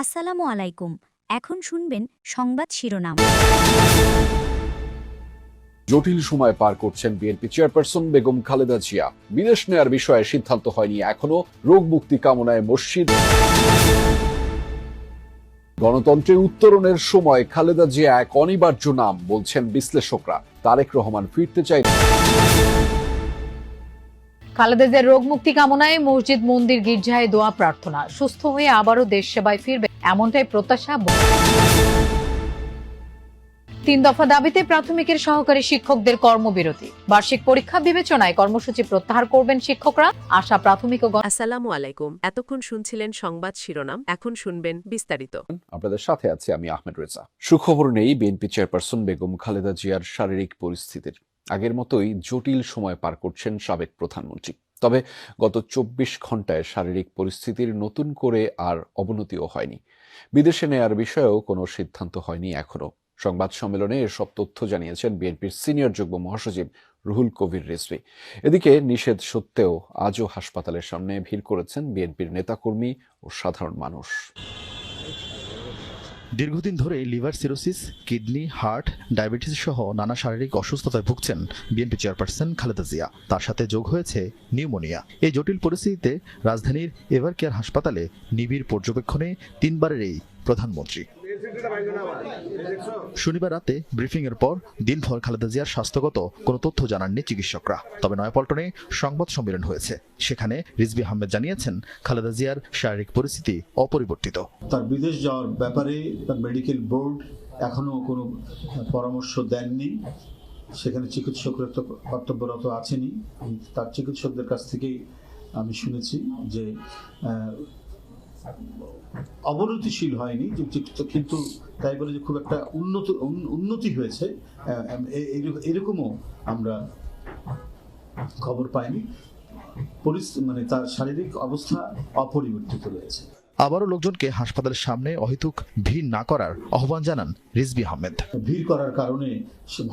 আসসালামু আলাইকুম। এখন শুনবেন সংবাদ শিরোনাম। জটিল সময় পার করছেন বিএনপি চেয়ারপারসন বেগম খালেদা জিয়া। বিদেশ নেয়ার বিষয়ে সিদ্ধান্ত হয়নি এখনও। রোগ মুক্তি কামনায় মসজিদ। গণতন্ত্রের উত্তরণের সময় খালেদা জিয়া এক অনিবার্য নাম বলছেন বিশ্লেষকরা। তারেক রহমান ফিরতে চাই খালেদাদের রোগ মুক্তি কামনায় মসজিদ মন্দির গির্জায় দোয়া প্রার্থনা। সুস্থ হয়ে আবারও দেশ সেবায় ফিরবে এমনটাই প্রত্যাশা তিন দফা দাবিতে প্রাথমিকের সহকারী শিক্ষকদের কর্মবিরতি। বার্ষিক পরীক্ষা বিবেচনায় কর্মসূচি প্রত্যাহার করবেন শিক্ষকরা। আশা প্রাথমিক ও আসসালামু আলাইকুম। এতক্ষণ শুনছিলেন সংবাদ শিরোনাম এখন শুনবেন বিস্তারিত। আপনাদের সাথে আছি আমি আহমেদ রেজা। সুখবর নেই বিএনপি চেয়ারপারসন বেগম খালেদা জিয়ার শারীরিক পরিস্থিতির। আগের মতোই জটিল সময় পার করছেন সাবেক প্রধানমন্ত্রী। তবে গত চব্বিশ ঘন্টায় শারীরিক পরিস্থিতির নতুন করে আর অবনতিও হয়নি। বিদেশে নেয়ার বিষয়েও কোনো সিদ্ধান্ত হয়নি এখনও সংবাদ সম্মেলনে এসব তথ্য জানিয়েছেন বিএনপির সিনিয়র যুগ্ম মহাসচিব রুহুল কবির রিজভী। এদিকে নিষেধ সত্ত্বেও আজও হাসপাতালের সামনে ভিড় করেছেন বিএনপির নেতাকর্মী ও সাধারণ মানুষ। দীর্ঘদিন ধরে liver cirrhosis, kidney, heart, diabetes সহ নানা শারীরিক অসুস্থতায় ভুগছেন বিএনপি চেয়ারপারসন খালেদা জিয়া। তার সাথে যোগ হয়েছে নিউমোনিয়া। এই জটিল পরিস্থিতিতে রাজধানীর এভার কেয়ার হাসপাতালে নিবিড় পর্যবেক্ষণে তিনবারের এই প্রধানমন্ত্রী। শনিবার রাতে ব্রিফিং এর পর দিনভর খালেদা জিয়ার স্বাস্থ্যগত কোনো তথ্য জানাননি চিকিৎসকরা। তবে নয়াপল্টনে সংবাদ সম্মেলন হয়েছে। সেখানে রিজবি আহমেদ জানিয়েছেন, খালেদা জিয়ার শারীরিক পরিস্থিতি অপরিবর্তিত। তার বিদেশ যাওয়ার ব্যাপারে তার মেডিকেল বোর্ড এখনও কোনো পরামর্শ দেননি। সেখানে চিকিৎসকরা তো কর্তব্যরত আছেনই। তার চিকিৎসকদের কাছ থেকেই আমি শুনেছি যে অবনতিশীল হয়নি কিন্তু তাই বলে যে খুব একটা উন্নত উন্নতি হয়েছে এরকমও আমরা খবর পাইনি। মানে তার শারীরিক অবস্থা অপরিবর্তিত রয়েছে। আবারও লোকজনকে হাসপাতালের সামনে অহেতুক ভিড় না করার আহ্বান জানান রিজবি আহমেদ। ভিড় করার কারণে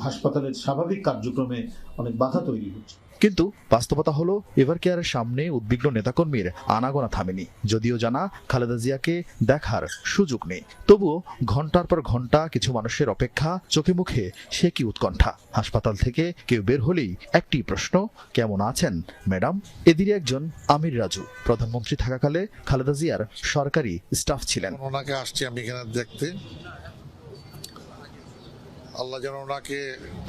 হাসপাতালের স্বাভাবিক কার্যক্রমে অনেক বাধা তৈরি হচ্ছে। কিন্তু বাস্তবতা হলো এভার কেয়ারের সামনে উদ্বিগ্ন নেতাকর্মীর আনাগোনা থামেনি। যদিও জানা, খালেদা জিয়াকে দেখার সুযোগ নেই। তবুও ঘণ্টার পর ঘণ্টা কিছু মানুষের অপেক্ষা চোখে মুখে সে কি উৎকণ্ঠা? হাসপাতাল থেকে কেউ বের হলেই একটি প্রশ্ন, কেমন আছেন, ম্যাডাম? এদিকে একজন আমির রাজু, প্রধানমন্ত্রী থাকাকালে খালেদা জিয়ার সরকারি স্টাফ ছিলেন। ওনাকে আসছি আমি এখানে দেখতে? আল্লাহ যেন ওনাকে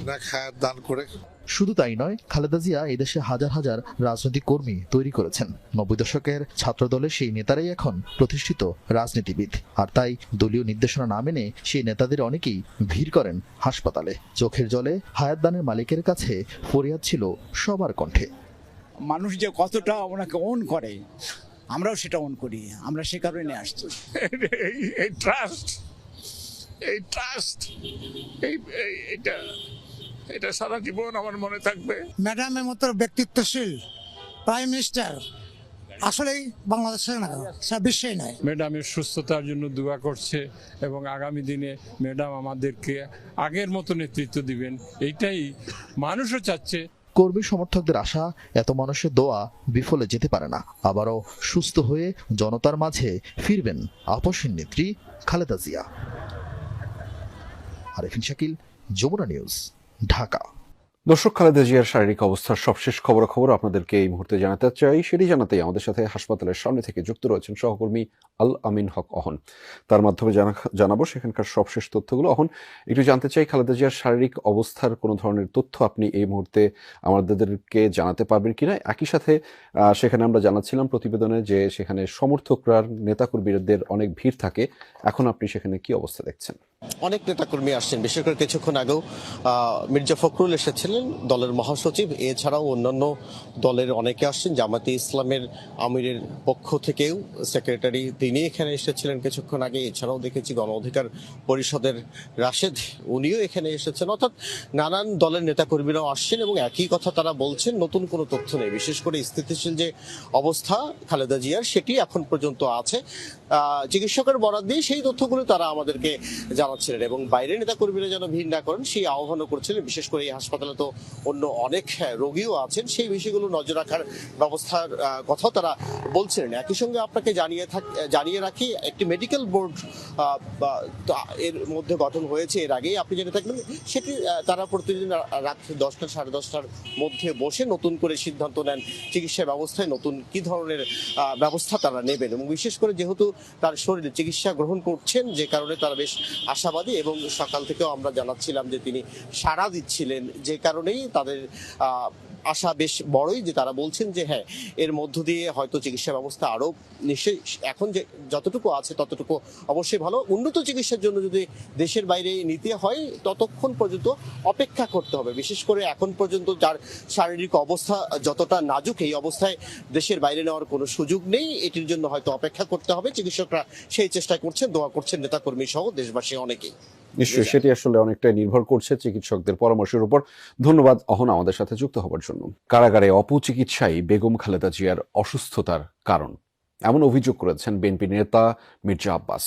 নেক দান করে। শুধু তাই নয় খালেদা জিয়া এদেশে হাজার হাজার রাজনৈতিক কর্মী তৈরি করেছেন। নব্বই দশকের ছাত্রদলের সেই নেতারাই এখন প্রতিষ্ঠিত রাজনীতিবিদ। আর তাই দলীয় নির্দেশনা না মেনে সেই নেতাদের অনেকেই ভিড় করেন হাসপাতালে। চোখের জলে হায়াতদানের মালিকের কাছে ফরিয়াদ ছিল সবার কণ্ঠে। মানুষ যে কতটা ওনাকে অন করে আমরাও সেটা অন করি আমরা সে কারণে আসছি। এই- এই ট্রাস্ট এই ট্রাস্ট এই এই- এটা এটা সারা জীবন আমার মনে থাকবে। ম্যাডামের মতো ব্যক্তিত্বশীল প্রাইম মিনিস্টার আসলেই বাংলাদেশের না সারা বিশ্বেই নয়। ম্যাডামের সুস্থতার জন্য দোয়া করছে এবং আগামী দিনে ম্যাডাম আমাদেরকে আগের মতো নেতৃত্ব দিবেন। এইটাই মানুষও চাচ্ছে। কর্মী সমর্থকদের আশা এত মানুষের দোয়া বিফলে যেতে পারে না। আবারও সুস্থ হয়ে জনতার মাঝে ফিরবেন আপসীন নেত্রী খালেদা জিয়া। আরেফিন শাকিল যমুনা নিউজ। ঢাকা। দর্শক, খালেদা জিয়ার শারীরিক অবস্থার সবশেষ খবরাখবর আপনাদেরকে এই মুহূর্তে জানাতে চাই। সেটি জানাতেই আমাদের সাথে হাসপাতালের সামনে থেকে যুক্ত রয়েছেন সহকর্মী আল আমিন হক অহন। তার মাধ্যমে জানা- জানাব সেখানকার সবশেষ তথ্যগুলো। অহন, একটু জানতে চাই, খালেদা জিয়ার শারীরিক অবস্থার কোনো ধরনের তথ্য আপনি এই মুহূর্তে আমাদেরকে জানাতে পারবেন কিনা? একই সাথে সেখানে আমরা জানাচ্ছিলাম প্রতিবেদনে যে সেখানে সমর্থকরা নেতাকর্মীদের অনেক ভিড় থাকে। এখন আপনি সেখানে কি অবস্থা দেখছেন? অনেক নেতাকর্মী আসছেন। বিশেষ করে কিছুক্ষণ আগেও মির্জা ফখরুল এসেছিলেন দলের মহাসচিব। এছাড়াও অন্যান্য দলের অনেকে আসছেন, জামাতে ইসলামের আমিরের পক্ষ থেকেও সেক্রেটারি তিনি এখানে এসেছিলেন কিছুক্ষণ আগে। এছাড়াও দেখেছি গণ অধিকার পরিষদের রাশেদ উনিও এখানে এসেছেন। অর্থাৎ নানান দলের নেতাকর্মীরাও আসছেন এবং একই কথা তারা বলছেন, নতুন কোনো তথ্য নেই। বিশেষ করে স্থিতিশীল যে অবস্থা খালেদা জিয়ার, সেটি এখন পর্যন্ত আছে। চিকিৎসকের বরাদ দিয়ে সেই তথ্যগুলো তারা আমাদেরকে জানান জানাচ্ছিলেন এবং বাইরের নেতাকর্মীরা যেন ভিড় না করেন সেই আহ্বানও করছিলেন। বিশেষ করে এই হাসপাতালে তো অন্য অনেক হ্যাঁ, রোগীও আছেন। সেই বিষয়গুলো নজর রাখার ব্যবস্থার কথাও তারা বলছিলেন। একই সঙ্গে আপনাকে জানিয়ে থাক জানিয়ে রাখি একটি মেডিকেল বোর্ড এর মধ্যে গঠন হয়েছে। এর আগেই আপনি জেনে থাকবেন সেটি তারা প্রতিদিন রাত দশটা সাড়ে দশটার মধ্যে বসে নতুন করে সিদ্ধান্ত নেন চিকিৎসা ব্যবস্থায় নতুন কি ধরনের ব্যবস্থা তারা নেবেন। এবং বিশেষ করে যেহেতু তার শরীরে চিকিৎসা গ্রহণ করছেন যে কারণে তারা বেশ আশাবাদী এবং সকাল থেকেও আমরা জানাচ্ছিলাম যে তিনি সাড়া দিচ্ছিলেন যে কারণেই তাদের আশা বেশ বড়ই যে তারা বলছেন যে হ্যাঁ এর মধ্য দিয়ে হয়তো চিকিৎসা ব্যবস্থা আরও নিশ্চয়ই এখন যে যতটুকু আছে ততটুকু অবশ্যই ভালো। উন্নত চিকিৎসার জন্য যদি দেশের বাইরে নিতে হয়, ততক্ষণ পর্যন্ত অপেক্ষা করতে হবে। বিশেষ করে এখন পর্যন্ত যার শারীরিক অবস্থা যতটা নাজুক, এই অবস্থায় দেশের বাইরে নেওয়ার কোনো সুযোগ নেই। এটির জন্য হয়তো অপেক্ষা করতে হবে। চিকিৎসকরা সেই চেষ্টা করছেন, দোয়া করছেন নেতাকর্মী সহ দেশবাসী অনেকেই। নিশ্চয়ই সেটি আসলে অনেকটাই নির্ভর করছে চিকিৎসকদের পরামর্শের উপর। ধন্যবাদ অহন আমাদের সাথে যুক্ত হবার জন্য। কারাগারে অপচিকিৎসাই বেগম খালেদা জিয়ার অসুস্থতার কারণ। এমন অভিযোগ করেছেন বিএনপি নেতা মির্জা আব্বাস।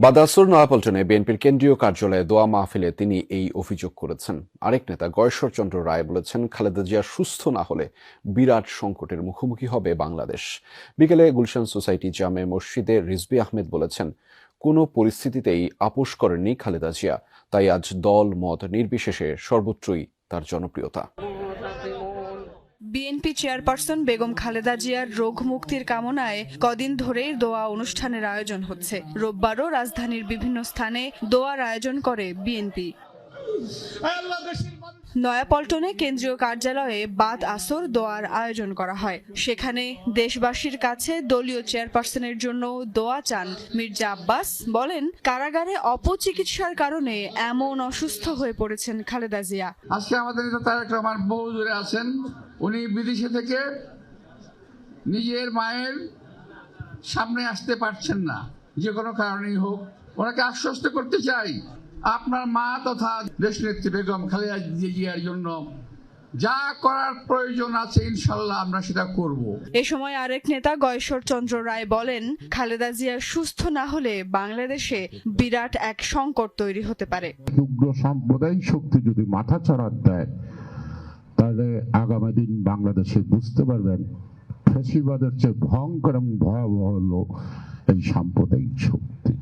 বাদাসুর নয়াপল্টনে বিএনপির কেন্দ্রীয় কার্যালয়ে দোয়া মাহফিলে তিনি এই অভিযোগ করেছেন। আরেক নেতা গয়েশ্বরচন্দ্র রায় বলেছেন খালেদা জিয়া সুস্থ না হলে বিরাট সংকটের মুখোমুখি হবে বাংলাদেশ। বিকেলে গুলশান সোসাইটি জামে মসজিদে রিজবি আহমেদ বলেছেন কোনো পরিস্থিতিতেই আপোষ করেননি খালেদা জিয়া। তাই আজ দল মত নির্বিশেষে সর্বত্রই তার জনপ্রিয়তা। বিএনপি চেয়ারপারসন বেগম খালেদা জিয়ার রোগ মুক্তির কামনায় কদিন ধরেই দোয়া অনুষ্ঠানের আয়োজন হচ্ছে। রোববারও রাজধানীর বিভিন্ন স্থানে দোয়ার আয়োজন করে বিএনপি। নয়াপল্টনে কেন্দ্রীয় কার্যালয়ে বাদ আসর দোয়ার আয়োজন করা হয়। সেখানে দেশবাসীর কাছে দলীয় চেয়ারপারসনের জন্য দোয়া চান মির্জা আব্বাস। বলেন, কারাগারে অপচিকিৎসার কারণে এমন অসুস্থ হয়ে পড়েছেন খালেদা জিয়া। আজকে আমাদের নেতা তারেক রহমান বহু দূরে আছেন। উনি বিদেশে থেকে নিজের মায়ের সামনে আসতে পারছেন না। যে কোনো কারণেই হোক, ওনাকে আশ্বস্ত করতে চাই। আপনার মা তথা দেশ নেত্রী বেগম খালেদা জিয়ার জন্য যা করার প্রয়োজন আছে ইনশাল্লাহ আমরা সেটা করব। এ সময় আরেক নেতা গয়েশ্বর চন্দ্র রায় বলেন খালেদা জিয়া সুস্থ না হলে বাংলাদেশে বিরাট এক সংকট তৈরি হতে পারে। উগ্র সাম্প্রদায়িক শক্তি যদি মাথা চড়ার দেয় তাহলে আগামী দিন বাংলাদেশে বুঝতে পারবেন ফেসিবাদের চেয়ে ভয়ঙ্কর এবং ভয়াবহ হলো এই সাম্প্রদায়িক শক্তি।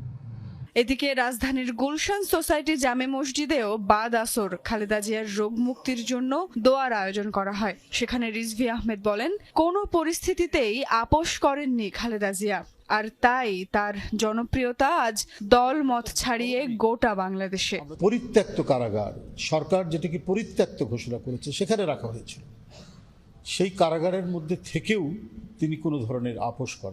এদিকে রাজধানীর গুলশান সোসাইটি জামে মসজিদেও বাদ আসর। খালেদা জিয়ার রোগ মুক্তির জন্য দোয়ার আয়োজন করা হয়। সেখানে রিজভি আহমেদ বলেন, কোনো পরিস্থিতিতেই আপোষ করেননি খালেদা জিয়া। আর তাই তার জনপ্রিয়তা আজ দল মত ছাড়িয়ে গোটা বাংলাদেশে। পরিত্যক্ত কারাগার, সরকার যেটাকে পরিত্যক্ত ঘোষণা করেছে, সেখানে রাখা হয়েছিল। সেই কারাগারের মধ্যে থেকেও তিনি কোনো ধরনের আপোষ করেন